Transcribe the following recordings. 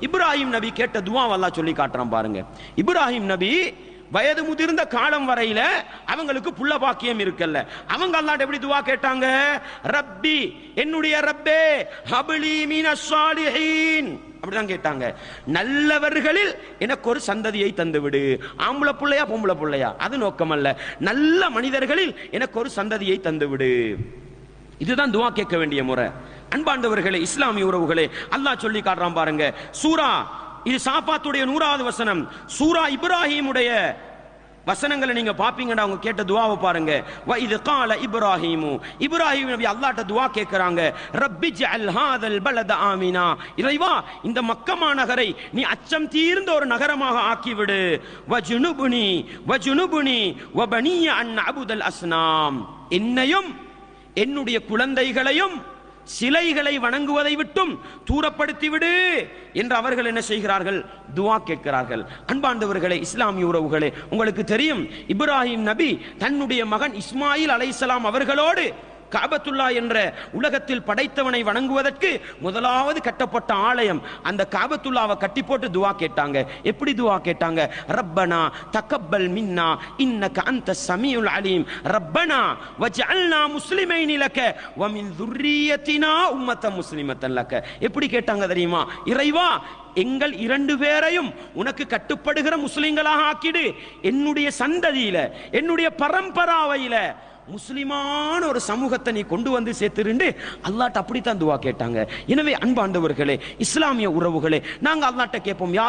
இப்ராஹிம் நபி கேட்ட துவா வல்லா சொல்லி காட்டுறான் பாருங்க. இப்ராஹிம் நபி வயது முதிர்ந்த காலம் வரையில அவங்களுக்கு புள்ள பாக்கியம் இருக்கல்ல. அவங்க அல்லாட்ட எப்படி துவா கேட்டாங்க? ரப்பி என்னுடைய ரப்பே ஹபிலி மீன சாலிஹீன் அப்படிதான் கேட்டாங்க. நல்லவர்களில் எனக்கு ஒரு சந்ததியை தந்துவிடு. ஆம்பளை பிள்ளையா பொம்பளை பிள்ளையா? அது நோக்கம் அல்ல. நல்ல மனிதர்களில் எனக்கு ஒரு சந்ததியை தந்துவிடு. இதுதான் துவா கேட்க வேண்டிய முறை. அன்பாண்டவர்களே இஸ்லாமிய உறவுகளே அல்லாஹ் சொல்லி காட்டுறான் பாருங்க. சூரா இது சாப்பாத்துடைய நூறாவது வசனம். சூரா இப்ராஹிமுடைய வசனங்களை நீங்க பாப்பீங்கடா அவங்க கேட்ட துவாவை பாருங்க. வ இது கால இப்ராஹிமு. இப்ராஹிம் நபி அல்லாட்ட துவா கேட்கிறாங்க ரப்பி ஜஅல் ஹாதல் பலத ஆமினா. இறைவா இந்த மக்கமா நகரை நீ அச்சம் தீர்ந்த ஒரு நகரமாக ஆக்கிவிடு. வஜுனுபுனி வஜுனுபுனி வபனிய அன் அபுதல் அஸ்னாம். என்னையும் என்னுடைய குழந்தைகளையும் சிலைகளை வணங்குவதை விட்டும் தூரப்படுத்திவிடு என்று அவர்கள் என்ன செய்கிறார்கள்? துவா கேட்கிறார்கள். அன்பாண்டவர்களே இஸ்லாமிய உறவுகளே உங்களுக்கு தெரியும் இப்ராஹிம் நபி தன்னுடைய மகன் இஸ்மாயில் அலைசலாம் அவர்களோடு காபத்துல்லா என்ற உலகத்தில் படைத்தவனை வணங்குவதற்கு முதலாவது கட்டப்பட்ட ஆலயம். அந்த காபத்துல்லாவை கட்டி போட்டு துவா கேட்டாங்க. எப்படி துவா கேட்டாங்க? ரப்பனா தக்கப்பல் மின்னா இன்னக அந்த சமீஉல் அலீம். ரப்பனா வஜஅல்னா முஸ்லிமைன் லக வ மின் துர்ரியத்தினா உம்மத்த முஸ்லிமத்தன் லக எப்படி கேட்டாங்க தெரியுமா? இறைவா எங்கள் இரண்டு பேரையும் உனக்கு கட்டுப்படுகிற முஸ்லிம்களாக ஆக்கிடு. என்னுடைய சந்ததியில என்னுடைய பரம்பராவையில முஸ்லிமான ஒரு சமூகத்தை நீ கொண்டு வந்து சேர்த்துருண்டு அல்லாட்ட அப்படித்தான் துவா கேட்டாங்க. எனவே அன்பாண்டவர்களே இஸ்லாமிய உறவுகளே நாங்கள் அல்லாட்ட கேட்போம் யா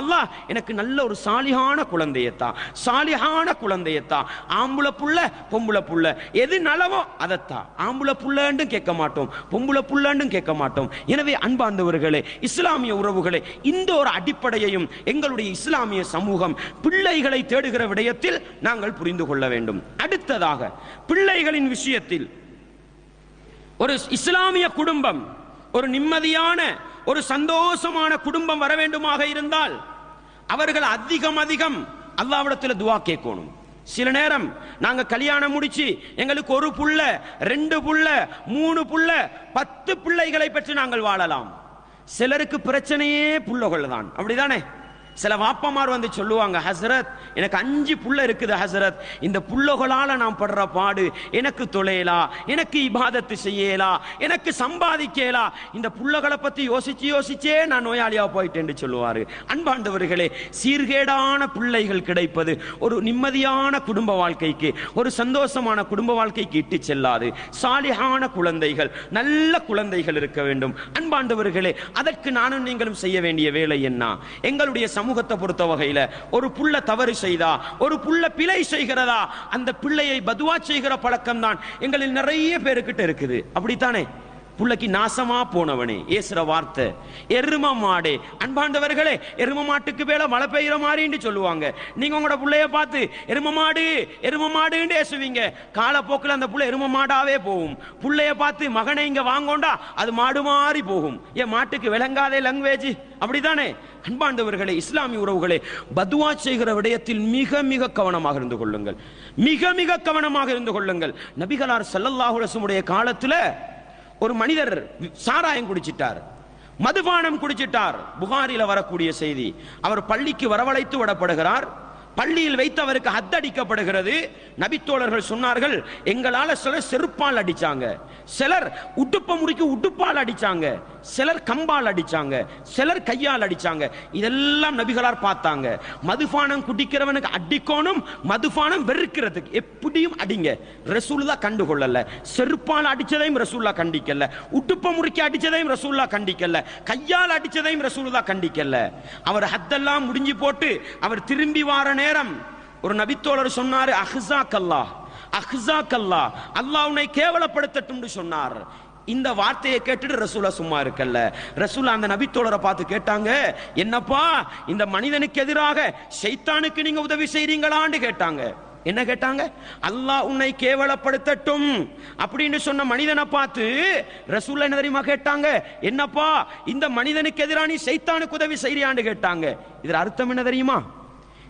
எனக்கு நல்ல ஒரு சாலிகான குழந்தையத்தா சாலிகான குழந்தையத்தா ஆம்புல புள்ள பொம்புல புள்ள எது நலவோ அதைத்தான் ஆம்புல புள்ளண்டும் கேட்க மாட்டோம் பொம்புல புள்ளண்டும் கேட்க மாட்டோம். எனவே அன்பாண்டவர்களே இஸ்லாமிய உறவுகளே இந்த ஒரு அடிப்படையையும் எங்களுடைய இஸ்லாமிய சமூகம் பிள்ளைகளை தேடுகிற விடயத்தில் நாங்கள் புரிந்து கொள்ள வேண்டும். அடுத்ததாக பிள்ளைகள் குழந்தைகளின் விஷயத்தில் ஒரு இஸ்லாமிய குடும்பம் ஒரு நிம்மதியான ஒரு சந்தோஷமான குடும்பம் வர வேண்டுமாக இருந்தால் அவர்கள் அதிகம் அதிகம் அல்லாவிடத்தில் துவா கேட்கணும். சில நேரம் நாங்க கல்யாணம் முடிச்சு எங்களுக்கு ஒரு புள்ள ரெண்டு புள்ள மூணு புள்ள பத்து பிள்ளைகளை பெற்று நாங்கள் வாழலாம். சிலருக்கு பிரச்சனையே புள்ளகள் தான் அப்படிதானே? சில வாப்பமார் வந்து சொல்லுவாங்க ஹசரத் எனக்கு அஞ்சு புள்ள இருக்குது ஹசரத். இந்த புள்ளகளால் நான் படுற பாடு எனக்கு தொலையலா? எனக்கு இபாதத்து செய்யலா? எனக்கு சம்பாதிக்கலா? இந்த புள்ளகளை பத்தி யோசிச்சு யோசிச்சே நான் நோயாளியா போயிட்டேன்னு சொல்லுவாரு. அன்பாண்டவர்களே சீர்கேடான பிள்ளைகள் கிடைப்பது ஒரு நிம்மதியான குடும்ப வாழ்க்கைக்கு ஒரு சந்தோஷமான குடும்ப வாழ்க்கைக்கு இட்டு செல்லாது. சாலிகான குழந்தைகள் நல்ல குழந்தைகள் இருக்க வேண்டும். அன்பாண்டவர்களே அதற்கு நானும் நீங்களும் செய்ய வேண்டிய வேலை என்ன? எங்களுடைய சமூகத்தை பொறுத்த வகையில ஒரு புள்ள தவறு செய்தா ஒரு புள்ள பிழை செய்கிறதா அந்த பிள்ளையை பதுவா செய்கிற பழக்கம் தான் எங்களில் நிறைய பேருக்கிட்ட இருக்குது. அப்படித்தானே? புள்ளைக்கு நாசமா போனவனே ஏசுற வார்த்தை. எரும மாடு. அன்பாண்டவர்களே எரும மாட்டுக்கு மேல மழை பெய்யுற மாதிரின்னு சொல்லுவாங்க. நீங்க உங்களோட பிள்ளைய பார்த்து எரும மாடு எரும மாடுன்னு ஏசுவீங்க. காலப்போக்கில் அந்த புள்ள எரும மாடாவே போகும். பிள்ளைய பார்த்து மகனை இங்க வாங்கோண்டா அது மாடு மாறி போகும். ஏன் மாட்டுக்கு விளங்காதே லாங்குவேஜ் அப்படிதானே அன்பாண்டவர்களே இஸ்லாமிய உறவுகளே பதுவா செய்கிற விடயத்தில் மிக மிக கவனமாக இருந்து கொள்ளுங்கள். மிக மிக கவனமாக இருந்து கொள்ளுங்கள். நபிகளார் ஸல்லல்லாஹு காலத்தில் காலத்துல ஒரு மனிதர் சாராயம் குடிச்சிட்டார் மதுபானம் குடிச்சிட்டார். புகாரில வரக்கூடிய செய்தி அவர் பள்ளிக்கு வரவழைத்து விடப்படுகிறார். பள்ளியில் வைத்து அவருக்கு ஹத்தடிக்கப்படுகிறது. நபித்தோழர்கள் சொன்னார்கள் எங்களால் சிலர் செருப்பால் அடிச்சாங்க. சிலர் உடுப்ப முறிக்கு உடுப்பால் அடிச்சாங்க. சிலர் கம்பால் அடிச்சாங்க. சிலர் கையால் அடிச்சாங்க. இதெல்லாம் நபிகளார் பார்த்தாங்க. மதுபானம் குடிக்கிறவனுக்கு அடிக்கணும் மதுபானம் வெறுக்கிறதுக்கு. எப்படியும் அடிங்க. ரசூல்லா கண்டுகொள்ளல. செருப்பால் அடிச்சதையும் ரசூல்லா கண்டிக்கல. உடுப்ப முறிக்கு அடிச்சதையும் ரசூல்லா கண்டிக்கல. கையால் அடிச்சதையும் ரசூல்லா கண்டிக்கல. அவர் ஹத்தெல்லாம் முடிஞ்சு போட்டு அவர் திரும்பி வார நேரம் ஒரு நபித்தோழர் சொன்னார் அஹ்ஸா கல்லா அஹ்ஸா கல்லா அல்லாஹ் உன்னை கேவலப்படுத்தட்டும்னு சொன்னார். இந்த வார்த்தையை கேட்டுட்டு ரசூலா சும்மா இருக்கல்ல. ரசூலா அந்த நபித்தோழரை பார்த்து கேட்டாங்க என்னப்பா இந்த மனிதனுக்கு எதிராக சைத்தானுக்கு நீங்க உதவி செய்றீங்களான்னு கேட்டாங்க. என்ன கேட்டாங்க? அல்லாஹ் உன்னை கேவலப்படுத்தட்டும். அப்படின்னு சொன்ன மனிதனை பார்த்து ரசூல் என்ன தெரியுமா கேட்டாங்க? என்னப்பா இந்த மனிதனுக்கு எதிராக நீ சைத்தானுக்கு உதவி செய்றியான்னு கேட்டாங்க. இதுல அர்த்தம் என்ன தெரியுமா?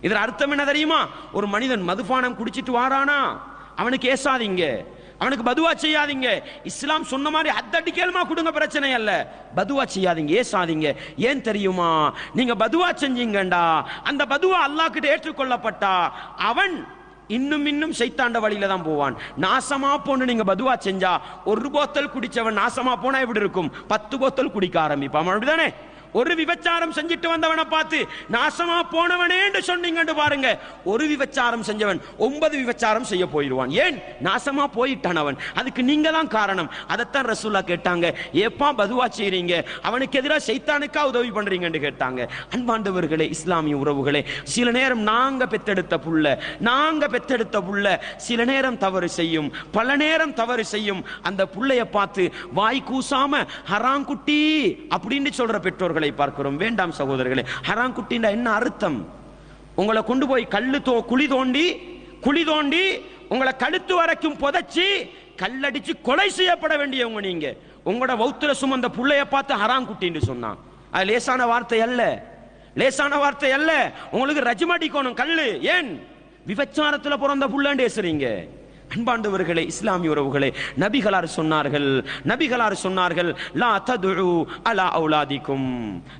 இதில் அர்த்தம் என்ன தெரியுமா? ஒரு மனிதன் மதுபானம் குடிச்சிட்டு வாரானா? அவனுக்கு ஏசாதீங்க. அவனுக்கு பதுவா செய்யாதீங்க. இஸ்லாம் சொன்ன மாதிரி அத்தடி கேள்மா கொடுங்க பிரச்சனை அல்ல. பதுவா செய்யாதீங்க ஏசாதீங்க. ஏன் தெரியுமா? நீங்க பதுவா செஞ்சீங்கண்டா. அந்த பதுவா அல்லாஹ் கிட்ட ஏற்றுக்கொள்ளப்பட்டா. அவன் இன்னும் இன்னும் சைத்தாண்ட வழியில தான் போவான். நாசமா போன்னு நீங்க பதுவா செஞ்சா ஒரு போத்தல் குடிச்சவன் நாசமா போனா எப்படி இருக்கும்? பத்து போத்தல் குடிக்க ஆரம்பிப்பான். அப்படிதானே? ஒரு விபச்சாரம் செஞ்சுட்டு வந்தவனை பார்த்து நாசமா போனவனேன்னு சொன்னீங்கன்னு பாருங்க. ஒரு விபச்சாரம் செஞ்சவன் ஒன்பது விபச்சாரம் செய்ய போயிடுவான் ஏன்? நாசமா போயிட்டான் அவன். அதுக்கு நீங்க தான் காரணம். அதைத்தான் ரசூல்லா கேட்டாங்க. ஏப்பா பதுவா செய்றீங்க? அவனுக்கு எதிராக சைத்தானுக்கா உதவி பண்றீங்கன்னு கேட்டாங்க. அன்பாண்டவர்களே இஸ்லாமிய உறவுகளே சில நேரம் நாங்க பெத்தெடுத்த புள்ள நாங்க பெத்தெடுத்த புள்ள சில நேரம் தவறு செய்யும் பல நேரம் தவறு செய்யும். அந்த புள்ளைய பார்த்து வாய் கூசாம ஹராங்குட்டி அப்படின்னு சொல்ற பெற்றோர்கள் பார்க்கிறோம். வேண்டாம் சகோதரர்களே ஹராங்குட்டின்னா என்ன அர்த்தம்? உங்களை கொண்டு போய் கல்லு தோ குழி தோண்டி குழி தோண்டி உங்களை கழுத்து வரைக்கும் புதைச்சி கல்லடிச்சு கொலை செய்யப்பட வேண்டியவங்க நீங்க. உங்களோட வௌத்திர சுமந்த புள்ளைய பார்த்து ஹராங்குட்டின்னு சொன்னான். அது லேசான வார்த்தை அல்ல. லேசான வார்த்தை அல்ல. உங்களுக்கு ரஜ்மடிக்கணும் கல்லு. ஏன்? விபச்சாரத்துல பிறந்த புள்ளன்னு பேசுறீங்க. அன்பாண்டவர்களே இஸ்லாமிய உறவுகளே நபிகளார் சொன்னார்கள் நபிகளார் சொன்னார்கள் லா ததுழு அலா அவுலாதிக்கும்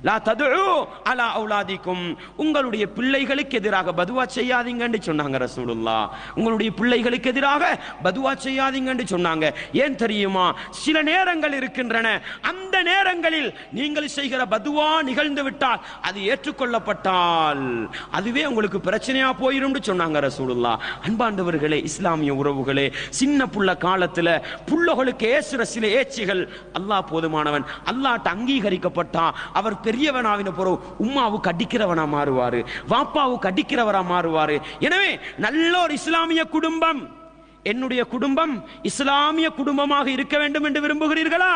லா ததுழு அலா அவுலாதிக்கும் உங்களுடைய பிள்ளைகளுக்கு எதிராக பதுவா செய்யாதீங்கன்னு சொன்னாங்க ரசூலுல்லா. உங்களுடைய பிள்ளைகளுக்கு எதிராக பதுவா செய்யாதீங்கன்னு சொன்னாங்க. ஏன் தெரியுமா? சில நேரங்கள் இருக்கின்றன. அந்த நேரங்களில் நீங்கள் செய்கிற பதுவா நிகழ்ந்து விட்டால் அது ஏற்றுக்கொள்ளப்பட்டால் அதுவே உங்களுக்கு பிரச்சனையா போயிரும்னு சொன்னாங்க ரசூலுல்லா. அன்பாண்டவர்களே இஸ்லாமிய உறவு உறவுகளே சின்ன புள்ள காலத்துல புள்ளகளுக்கு ஏசுற சில ஏச்சிகள். அல்லாஹ் போதுமானவன். அல்லாட்ட அங்கீகரிக்கப்பட்டா அவர் பெரியவனாவின பிறகு உம்மாவுக்கு அடிக்கிறவனா மாறுவாரு. வாப்பாவுக்கு அடிக்கிறவரா மாறுவாரு. எனவே நல்ல ஒரு இஸ்லாமிய குடும்பம். என்னுடைய குடும்பம் இஸ்லாமிய குடும்பமாக இருக்க வேண்டும் என்று விரும்புகிறீர்களா?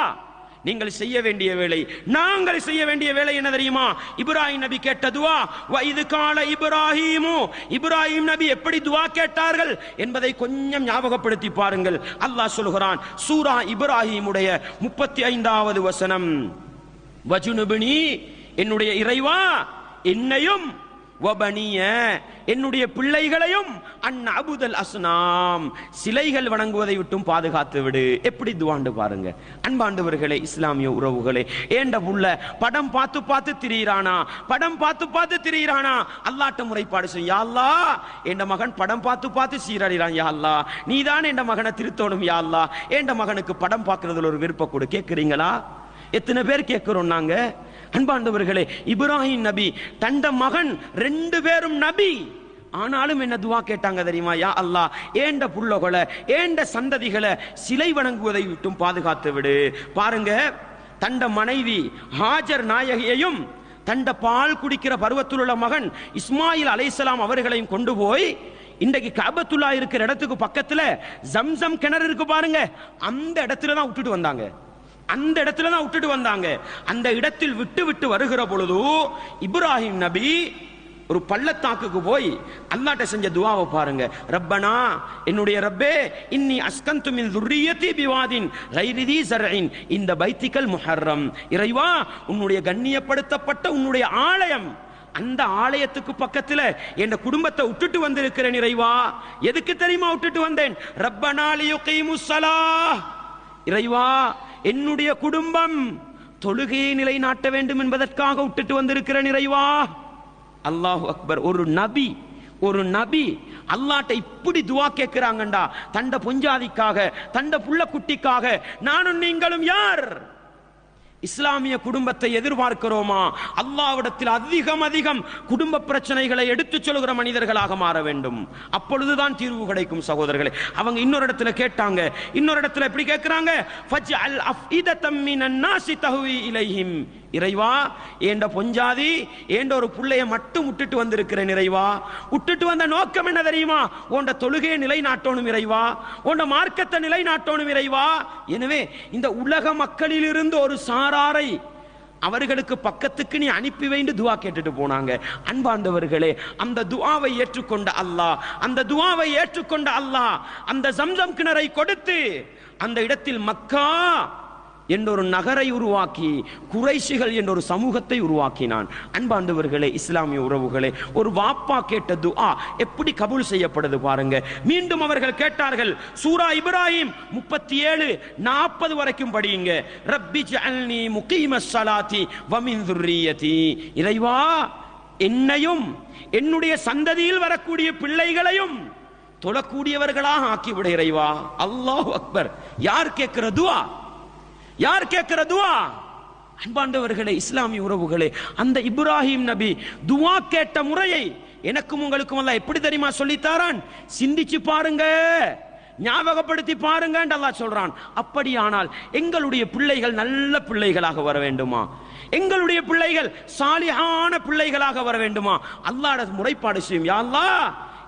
நீங்கள் செய்ய வேண்டிய வேலை. நாங்கள் செய்ய வேண்டிய வேலை என்ன தெரியுமா? இப்ராஹிம் நபி கேட்ட துவா கால இப்ராஹிமு. இப்ராஹிம் நபி எப்படி துவா கேட்டார்கள் என்பதை கொஞ்சம் ஞாபகப்படுத்தி பாருங்கள். அல்லாஹ் சொல்கிறான் சூரா இப்ராஹிமுடைய முப்பத்தி ஐந்தாவது வசனம். வஜுனுபினி என்னுடைய இறைவா என்னையும் என்னுடைய பிள்ளைகளையும் அன் அபுதல் அசுனாம் சிலைகள் வணங்குவதை விட்டும் பாதுகாத்து விடு. எப்படி துவாண்டு பாருங்க. அன்பாண்டவர்களே இஸ்லாமிய உறவுகளே ஏண்ட புள்ள படம் பார்த்து பார்த்து திரியிறானா? படம் பார்த்து பார்த்து திரியிறானா? அல்லாட்ட முறைப்பாடு செய்யும் யாழ்லா அல்லாஹ் என் மகன் படம் பார்த்து பார்த்து சீரழிறான் யாழ்லா அல்லாஹ் நீதான் என் மகனை திருத்தோணும் யாருல்லா ஏண்ட என் மகனுக்கு படம் பார்க்கறதுல ஒரு விருப்பம் கொடு. கேட்குறீங்களா? எத்தனை பேர் கேட்குறோம் நாங்கள் அன்பாண்டவர்களே இப்ராஹிம் நபி தண்ட மகன் ரெண்டு பேரும் நபி. ஆனாலும் என்ன துவா கேட்டாங்க தெரியுமா? யா அல்லாஹ் ஏண்ட புள்ளகளை ஏண்ட சந்ததிகளை சிலை வணங்குவதை விட்டும் பாதுகாத்து விடு. பாருங்க தண்ட மனைவி ஹாஜர் நாயகியையும் தண்ட பால் குடிக்கிற பருவத்தில் உள்ள மகன் இஸ்மாயில் அலைசலாம் அவர்களையும் கொண்டு போய் இன்றைக்கு கபத்துல்லா இருக்கிற இடத்துக்கு பக்கத்துல ஜம்சம் கிணறு இருக்கு பாருங்க அந்த இடத்துல தான் விட்டுட்டு வந்தாங்க. அந்த இடத்துல தான் விட்டுட்டு வந்தாங்க. அந்த இடத்தில் விட்டு விட்டு வருகிற பொழுது இப்ராஹிம் நபி ஒரு பள்ளத்தாக்குக்கு போய் அல்லாட்ட செஞ்ச துவாவை பாருங்க. ரப்பனா என்னுடைய ரப்பே இன்னி அஸ்கந்து மின் துர்ரியத்தி பிவாதின் கைரிதி சர்இன். இந்த பைத்திக்கல் முஹர்ரம். இறைவா உன்னுடைய கண்ணியப்படுத்தப்பட்ட உன்னுடைய ஆலயம். அந்த ஆலயத்துக்கு பக்கத்துல என் குடும்பத்தை விட்டுட்டு வந்திருக்கிறேன் இறைவா. எதுக்கு தெரியுமா விட்டுட்டு வந்தேன்? ரப்பனா லியுகீமுஸ்ஸலா இறைவா என்னுடைய குடும்பம் தொழுகையை நிலைநாட்ட வேண்டும் என்பதற்காக விட்டுட்டு வந்திருக்கிற நிறைவா? அல்லாஹ் அக்பர் ஒரு நபி ஒரு நபி அல்லாட்ட இப்படி துவா கேட்கிறாங்கண்டா. தண்ட பொஞ்சாதிக்காக தண்ட புள்ள குட்டிக்காக நானும் நீங்களும் யார்? இஸ்லாமிய குடும்பத்தை எதிர்பார்க்கிறோமா? அல்லாவிடத்தில் அதிகம் அதிகம் குடும்ப பிரச்சனைகளை எடுத்துச் சொல்கிற மனிதர்களாக மாற வேண்டும். அப்பொழுதுதான் தீர்வு கிடைக்கும் சகோதரர்களே. அவங்க இன்னொரு இடத்துல கேட்டாங்க. இன்னொரு இடத்துல எப்படி கேட்கிறாங்க இறைவா ஏண்ட பொஞ்சாதி ஏண்ட ஒரு புள்ளைய மட்டும் விட்டுட்டு வந்திருக்கிறேன் இறைவா. விட்டுட்டு வந்த நோக்கம் என்ன தெரியுமா? உண்ட தொழுகையை நிலைநாட்டணும் இறைவா. உண்ட மார்க்கத்தை நிலைநாட்டணும் இறைவா. எனவே இந்த உலக மக்களிலிருந்து ஒரு சாராரை அவர்களுக்கு பக்கத்துக்கு நீ அனுப்பி வைண்டு துவா கேட்டுட்டு போனாங்க. அன்பாண்டவர்களே அந்த துவாவை ஏற்றுக்கொண்ட அல்லாஹ் அந்த துவாவை ஏற்றுக்கொண்ட அல்லாஹ் அந்த சம்சம் கிணறை கொடுத்து அந்த இடத்தில் மக்கா என்றொரு நகரை உருவாக்கி குறைஷிகள் என்றொரு சமூகத்தை உருவாக்கினான். அன்பாண்டவர்களே இஸ்லாமிய உறவுகளே ஒரு வாப்பா கேட்ட துஆ எப்படி கபூல் செய்யப்படுது பாருங்க. மீண்டும் அவர்கள் கேட்டார்கள் சூரா இப்ராஹிம் முப்பத்தி ஏழு நாற்பது வரைக்கும் படியுங்க. ரப்பி ஜஅல்னி முகீம ஸலாத்தி வ துர்ரியதி இறைவா என்னையும் என்னுடைய சந்ததியில் வரக்கூடிய பிள்ளைகளையும் தொழக்கூடியவர்களாக ஆக்கிவிட இறைவா. அல்லாஹ் அக்பர். யார் கேட்கிற துஆ? யார் கேட்கிற துவா? அன்பாண்டவர்களே இஸ்லாமிய உறவுகளே அந்த இப்ராஹிம் நபி துவா கேட்ட முறையை எனக்கும் உங்களுக்கும் அல்லாஹ் எப்படி தெரியுமா சொல்லித்தாரான் சிந்திச்சு பாருங்க. ஞாபகப்படுத்தி பாருங்க அல்லாஹ் சொல்றான். அப்படியானால் எங்களுடைய பிள்ளைகள் நல்ல பிள்ளைகளாக வர வேண்டுமா? எங்களுடைய பிள்ளைகள் சாலியான பிள்ளைகளாக வர வேண்டுமா? அல்லாட முறைப்பாடு செய்யும். யா அல்லா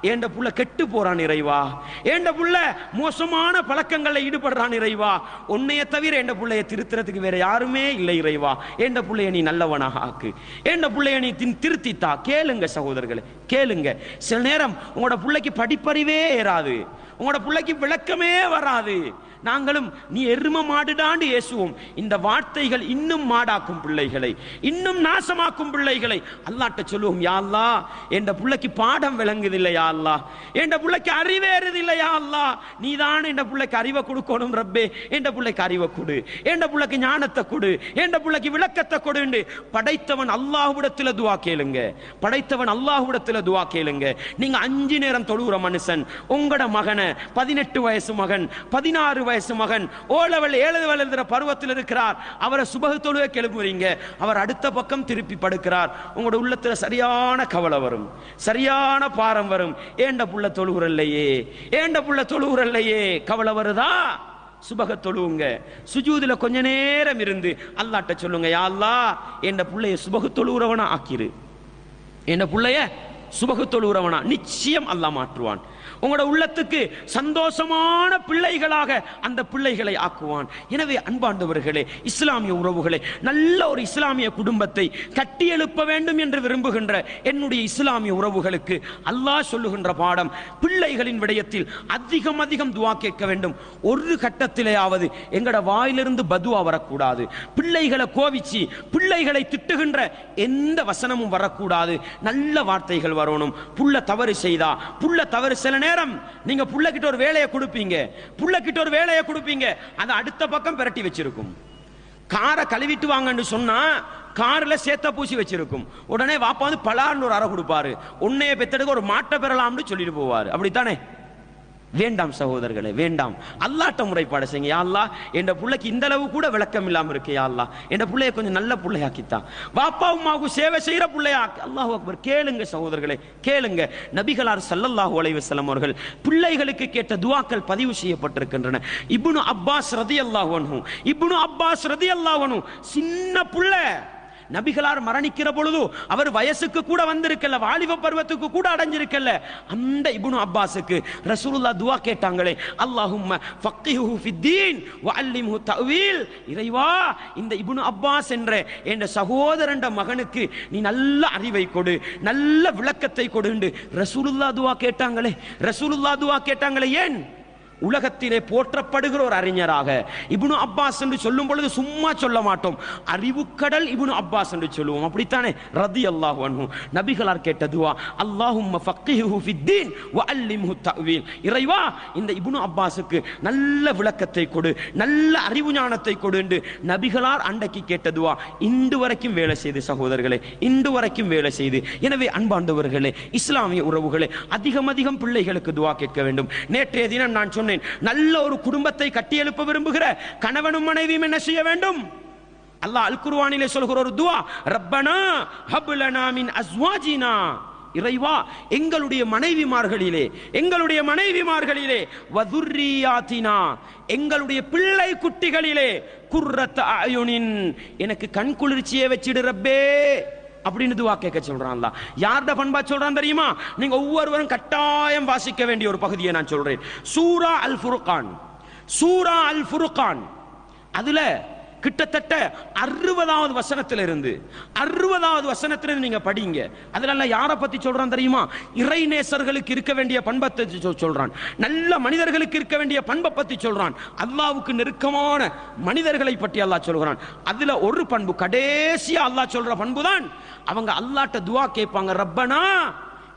ஏண்ட புள்ள கெட்டு போறான் இறைவா? ஏண்ட புள்ள மோசமான பழக்கங்களில் ஈடுபடுறான் இறைவா? உன்னைய தவிர ஏண்ட புள்ளைய திருத்துறதுக்கு வேற யாருமே இல்லை இறைவா. ஏண்ட புள்ளைய நீ நல்லவனாக ஆக்கு. ஏண்ட புள்ளைய நீ தின் திருத்தித்தா? கேளுங்க சகோதரர்களே கேளுங்க. சில நேரம் உங்களோட பிள்ளைக்கு படிப்பறிவே ஏறாது. உங்களோட பிள்ளைக்கு விளக்கமே வராது. நாங்களும் நீ எரும மாடுடாண்டு ஏசுவோம் இந்த வார்த்தைகள் இன்னும் மாடாக்கும் பிள்ளைகளை இன்னும் நாசமாக்கும் பிள்ளைகளை. அல்லாட்ட சொல்லுவோம் யா அல்லா என்ற பிள்ளைக்கு பாடம் விளங்குதில்லை யா அல்லா. என்ற பிள்ளைக்கு அறிவேறுது இல்லையா அல்லா. நீதான் என்ற பிள்ளைக்கு அறிவை கொடுக்கணும் ரப்பே. என்ற பிள்ளைக்கு அறிவை கொடு. என்ற பிள்ளைக்கு ஞானத்தை கொடு. என்ற பிள்ளைக்கு விளக்கத்தை கொடுண்டு படைத்தவன் அல்லாஹுடத்தில் துவா கேளுங்க. படைத்தவன் அல்லாஹுடத்தில் துவா கேளுங்க. நீங்க அஞ்சு நேரம் தொழுகிற மனுஷன் உங்களோட மகனை பதினெட்டு வயசு மகன் பதினாறு வயசு மகன். ஓலவல் ஏழு எழுதுற பருவத்தில் இருக்கிறார். அவரை சுபக தொழுவை கிளம்புறீங்க. அவர் அடுத்த பக்கம் திருப்பி படுக்கிறார். உங்களோட உள்ளத்துல சரியான கவலை வரும். சரியான பாரம் வரும். ஏண்ட புள்ள தொழுகுறல்லையே ஏண்ட புள்ள தொழுகுறல்லையே கவலை வருதா? சுபக தொழுவுங்க சுஜூதுல கொஞ்ச நேரம் இருந்து அல்லாட்ட சொல்லுங்க யா அல்லாஹ் பிள்ளைய புள்ளைய சுபக தொழுகிறவனா ஆக்கிரு. என்ற பிள்ளைய சுபகு தொழுகிறவனா நிச்சயம் அல்லாஹ் மாற்றுவான். உங்களோட உள்ளத்துக்கு சந்தோஷமான பிள்ளைகளாக அந்த பிள்ளைகளை ஆக்குவான். எனவே அன்பாண்டவர்களே இஸ்லாமிய உறவுகளே நல்ல ஒரு இஸ்லாமிய குடும்பத்தை கட்டியெழுப்ப வேண்டும் என்று விரும்புகின்ற என்னுடைய இஸ்லாமிய உறவுகளுக்கு அல்லாஹ் சொல்லுகின்ற பாடம் பிள்ளைகளின் விடயத்தில் அதிகம் அதிகம் துவா கேட்க வேண்டும். ஒரு கட்டத்திலேயாவது எங்கட வாயிலிருந்து பதுவா வரக்கூடாது. பிள்ளைகளை கோவிச்சு பிள்ளைகளை திட்டுகின்ற எந்த வசனமும் வரக்கூடாது. நல்ல வார்த்தைகள் வரணும். புள்ள தவறு செய்தா புள்ள தவறு சில நேரம் நீங்க புள்ள கிட்ட ஒரு வேலையை கொடுப்பீங்க. புள்ள கிட்ட ஒரு வேலையை கொடுப்பீங்க. அதை அடுத்த பக்கம் பிரட்டி வச்சிருக்கும். காரை கழுவிட்டு வாங்கன்னு சொன்னா காரில் சேத்த பூசி வச்சிருக்கும். உடனே வாப்பா வந்து பலார்னு ஒரு அறை கொடுப்பாரு. உன்னைய பெத்தெடுக்க ஒரு மாட்டை பெறலாம்னு சொல்லிட்டு போவாரு. அப்படித்தானே? வேண்டாம் சகோதரர்களே வேண்டாம். அல்லாட்ட முறைப்பாடு செய்யுங்க யாழ்லா என் பிள்ளைக்கு இந்த அளவு கூட விளக்கம் இல்லாமல் இருக்கு யாழ்லா என் பிள்ளைய கொஞ்சம் நல்ல புள்ளையாக்கித்தான். வாப்பா உமாவுக்கு சேவை செய்யற பிள்ளையா? அல்லாஹ் அக்பர் கேளுங்க சகோதரர்களே கேளுங்க. நபிகளார் ஸல்லல்லாஹு அலைஹி வஸல்லம் அவர்கள் பிள்ளைகளுக்கு கேட்ட துவாக்கள் பதிவு செய்யப்பட்டிருக்கின்றன. இப்னு அப்பாஸ் ரதியல்லாஹு அன்ஹு இப்னு அப்பாஸ் ரதியல்லாஹு அன்ஹு சின்ன பிள்ளை. நபிகளார் மரணிக்கிற பொழுது அவர் வயசுக்கு கூட வந்திருக்கல வாலிப பருவத்துக்கு கூட அடைஞ்சிருக்கல. அந்த இபுனு அப்பாஸுக்கு ரசூலுல்லா துவா கேட்டாங்களே அல்லாஹும்ம ஃபக்கிஹு ஃபித்தீன் வஅல்லிம்ஹு தஅவீல். இறைவா இந்த இபுனு அப்பாஸ் என்ற என் சகோதரண்ட மகனுக்கு நீ நல்ல அறிவை கொடு நல்ல விளக்கத்தை கொடுண்டு. ரசூலுல்லா துவா கேட்டாங்களே ரசூலுல்லா துவா கேட்டாங்களே ஏன்? உலகத்திலே போற்றப்படுகிற ஒரு அறிஞராக. இபுனு அப்பாஸ் என்று சொல்லும் பொழுது சும்மா சொல்ல மாட்டோம். அறிவுக்கடல் இபுனு அப்பாஸ் என்று சொல்லுவோம். அப்படித்தானே? ரதி அல்லாஹ் அன்ஹு. நபிகளார் கேட்டதுவா அல்லாஹும் ஃபக்கிஹு ஃபித்தீன் வ அல்லிம்ஹு தஅவீல். இறைவா இந்த இபுனு அப்பாஸுக்கு நல்ல விளக்கத்தை கொடு நல்ல அறிவு ஞானத்தை கொடு என்று நபிகளார் அண்டைக்கு கேட்டதுவா இன்று வரைக்கும் வேலை செய்து சகோதரர்களே இன்று வரைக்கும் வேலை செய்து. எனவே அன்பாண்டவர்களே இஸ்லாமிய உறவுகளே அதிகம் அதிகம் பிள்ளைகளுக்கு துவா கேட்க வேண்டும். நேற்றைய தினம் நான் சொன்னேன். நல்ல ஒரு குடும்பத்தை கட்டியெழுப்ப விரும்புகிற கணவனும் மனைவியும் என்ன செய்ய வேண்டும்? அல்லாஹ் அல் குர்ஆனிலே சொல்கிற ஒரு துவா ரப்பனா ஹபுலனா மின் அஸ்வாஜினா. இறைவா எங்களுடைய மனைவிமார்களிலே எங்களுடைய மனைவிமார்களிலே வதுர்ரியாத்தினா. எங்களுடைய பிள்ளை குட்டிகளிலே குர்ரத் அயுனின் எனக்கு கண் குளிர்ச்சியை வச்சிடு ரப்பே. அப்படின்னு துவா கேட்க சொல்றான்ல அல்லாஹ். யார்ட பண்பா சொல்றான் தெரியுமா? நீங்க ஒவ்வொருவரும் கட்டாயம் வாசிக்க வேண்டிய ஒரு பகுதியை நான் சொல்றேன். சூரா அல் ஃபுருகான் சூரா அல் ஃபுருகான் அதுல கிட்டத்தட்ட அறுபதாவது வசனத்திலிருந்து அறுபதாவது வசனத்தில் இருந்து நீங்க படிங்க. அதுல எல்லாம் யாரை பத்தி சொல்றான் தெரியுமா? இறை நேசர்களுக்கு இருக்க வேண்டிய பண்பத்தை சொல்றான். நல்ல மனிதர்களுக்கு இருக்க வேண்டிய பண்பை பத்தி சொல்றான். அல்லாவுக்கு நெருக்கமான மனிதர்களை பற்றி அல்லாஹ் சொல்கிறான். அதுல ஒரு பண்பு கடைசியா அல்லாஹ் சொல்ற பண்பு தான் அவங்க அல்லாட்ட துவா கேட்பாங்க ரப்பனா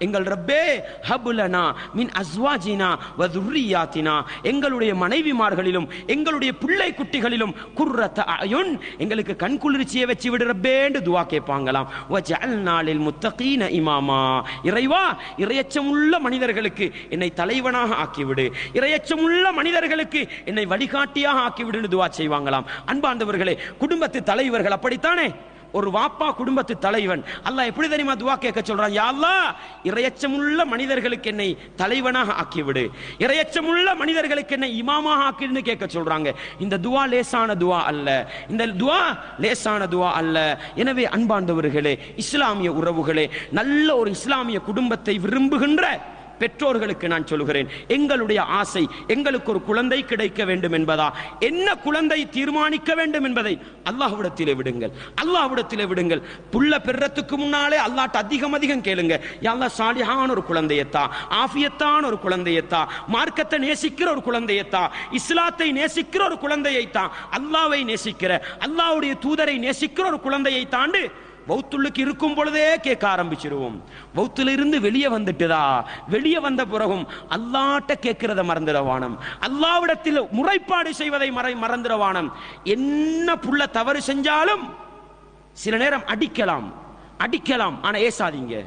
எங்கள் ரப்பே ஹபுலனா மின் அஸ்வாஜினா வதுர்ரியாத்தினா எங்களுடைய மனைவிமார்களிலும் எங்களுடைய பிள்ளை குட்டிகளிலும் குர்ரத்த அயுன். எங்களுக்கு கண் குளிர்ச்சியை வச்சு விடு ரப்பேன்னு துவா கேட்பாங்களாம். வஜஅல்நாளில் முத்தகீன இமாமா. இறைவா இரையச்சமுள்ள மனிதர்களுக்கு என்னை தலைவனாக ஆக்கிவிடு. இரையச்சமுள்ள மனிதர்களுக்கு என்னை வழிகாட்டியாக ஆக்கிவிடுன்னு துவா செய்வாங்களாம். அன்பாந்தவர்களே குடும்பத்து தலைவர்கள் அப்படித்தானே? ஒரு வாப்பா குடும்பத்து தலைவன். அல்லாஹ் எப்படி தெரியுமா துவா கேட்க சொல்றான்? யாழ்லா இரையச்சமுள்ள மனிதர்களுக்கு என்னை தலைவனாக ஆக்கிவிடு. இரையச்சமுள்ள மனிதர்களுக்கு என்னை இமாமாக ஆக்கிடுன்னு கேட்க சொல்றாங்க. இந்த துவா லேசான துவா அல்ல. இந்த துவா லேசான துவா அல்ல. எனவே அன்பாண்டவர்களே இஸ்லாமிய உறவுகளே நல்ல ஒரு இஸ்லாமிய குடும்பத்தை விரும்புகின்ற பெற்றோர்களுக்கு நான் சொல்கிறேன் எங்களுடைய ஆசை எங்களுக்கு ஒரு குழந்தை கிடைக்க வேண்டும் என்பதா? என்ன குழந்தை தீர்மானிக்க வேண்டும் என்பதை அல்லாஹ்விடத்திலே விடுங்கள் அல்லாஹ்விடத்திலே விடுங்கள். புள்ள பெறத்துக்கு முன்னாலே அல்லாட்ட அதிகம் அதிகம் கேளுங்க. யாழ்லா சாலிஹான ஒரு குழந்தையத்தா? ஆஃபியத்தான ஒரு குழந்தையத்தா? மார்க்கத்தை நேசிக்கிற ஒரு குழந்தையத்தா? இஸ்லாத்தை நேசிக்கிற ஒரு குழந்தையைத்தான் அல்லாவை நேசிக்கிற அல்லாஹ்வுடைய தூதரை நேசிக்கிற ஒரு குழந்தையை தாண்டு வௌத்துள்ளுக்கு இருக்கும் பொழுதே கேட்க ஆரம்பிச்சிருவோம். வௌத்துல இருந்து வெளியே வந்துட்டுதா? வெளியே வந்த பிறகும் அல்லாட்ட கேட்கிறத மறந்துடவானம். அல்லாவிடத்தில் முறைப்பாடு செய்வதை மறை மறந்துடவானம். என்ன புள்ள தவறு செஞ்சாலும் சில நேரம் அடிக்கலாம். அடிக்கலாம். ஆனா ஏசாதீங்க.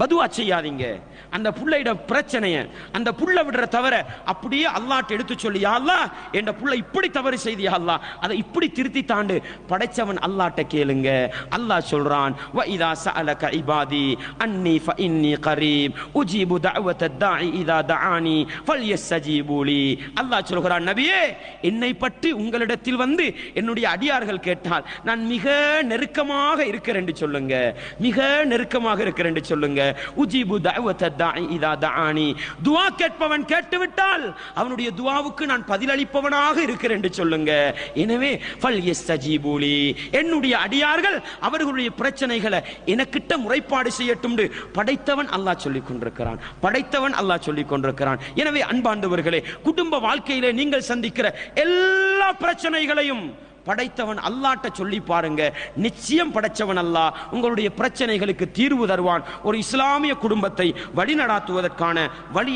பதுவா செய்யாதீங்க. அந்த புள்ளையிட பிரச்சனைய அந்த புள்ள விடுற தவிர அப்படியே அல்லாட்ட எடுத்து சொல்லி யா என் புள்ள இப்படி தவறு செய்தியா அல்லா. அதை இப்படி திருத்தி தாண்டு படைச்சவன் அல்லாட்ட கேளுங்க. அல்லாஹ் சொல்றான் வ இதா சஅலக இபாதி அன்னி ஃப இன்னி கரீப் உஜீபு தஅவத தாஇ இதா தஆனி ஃபல்யஸ்தஜீபு அல்லாஹ் சொல்கிறான் நபியே என்னை பற்றி உங்களிடத்தில் வந்து என்னுடைய அடியார்கள் கேட்டால் நான் மிக நெருக்கமாக இருக்கிறேன் சொல்லுங்க. மிக நெருக்கமாக இருக்கிறேன் சொல்லுங்க. உஜிபு தஅவத தாஇ இதா கேட்பவன் கேட்டுவிட்டால் அவனுடைய துவாவுக்கு நான் பதிலளிப்பவனாக இருக்கிறேன் என்று சொல்லுங்க. எனவே ஃபல் எஸ் சஜீபூலி என்னுடைய அடியார்கள் அவர்களுடைய பிரச்சனைகளை எனக்கிட்ட முறைப்பாடு செய்யட்டும் படைத்தவன் அல்லாஹ் சொல்லிக் கொண்டிருக்கிறான். படைத்தவன் அல்லாஹ் சொல்லிக் கொண்டிருக்கிறான். எனவே அன்பாண்டவர்களே குடும்ப வாழ்க்கையிலே நீங்கள் சந்திக்கிற எல்லா பிரச்சனைகளையும் படைத்தவன் அல்லாட்ட சொல்லி பாருங்க. நிச்சயம் படைச்சவன் அல்லா. உங்களுடைய பிரச்சனைகளுக்கு தீர்வு தருவான். ஒரு இஸ்லாமிய குடும்பத்தை வழிநடாத்துவதற்கான வழியை